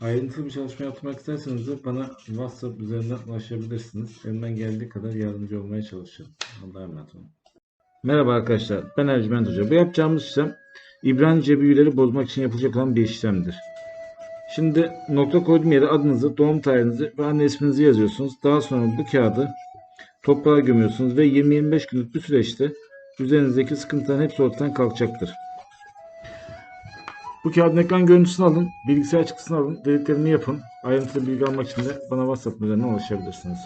Ayrıntılı bir çalışma yapmak isterseniz de bana WhatsApp üzerinden ulaşabilirsiniz. Elimden geldiği kadar yardımcı olmaya çalışırım. Allah'a emanet olun. Merhaba arkadaşlar. Ben Ercüment Hoca. Bu yapacağımız işlem İbranice büyüleri bozmak için yapılacak olan bir işlemdir. Şimdi nokta koyduğum yere adınızı, doğum tarihinizi ve anne isminizi yazıyorsunuz. Daha sonra bu kağıdı toprağa gömüyorsunuz ve 20-25 günlük bir süreçte üzerinizdeki sıkıntıların hepsi ortadan kalkacaktır. Bu kağıdın ekran görüntüsünü alın, bilgisayar çıktısını alın, dediklerimi yapın. Ayrıntılı bilgi almak için de bana WhatsApp üzerinden ulaşabilirsiniz.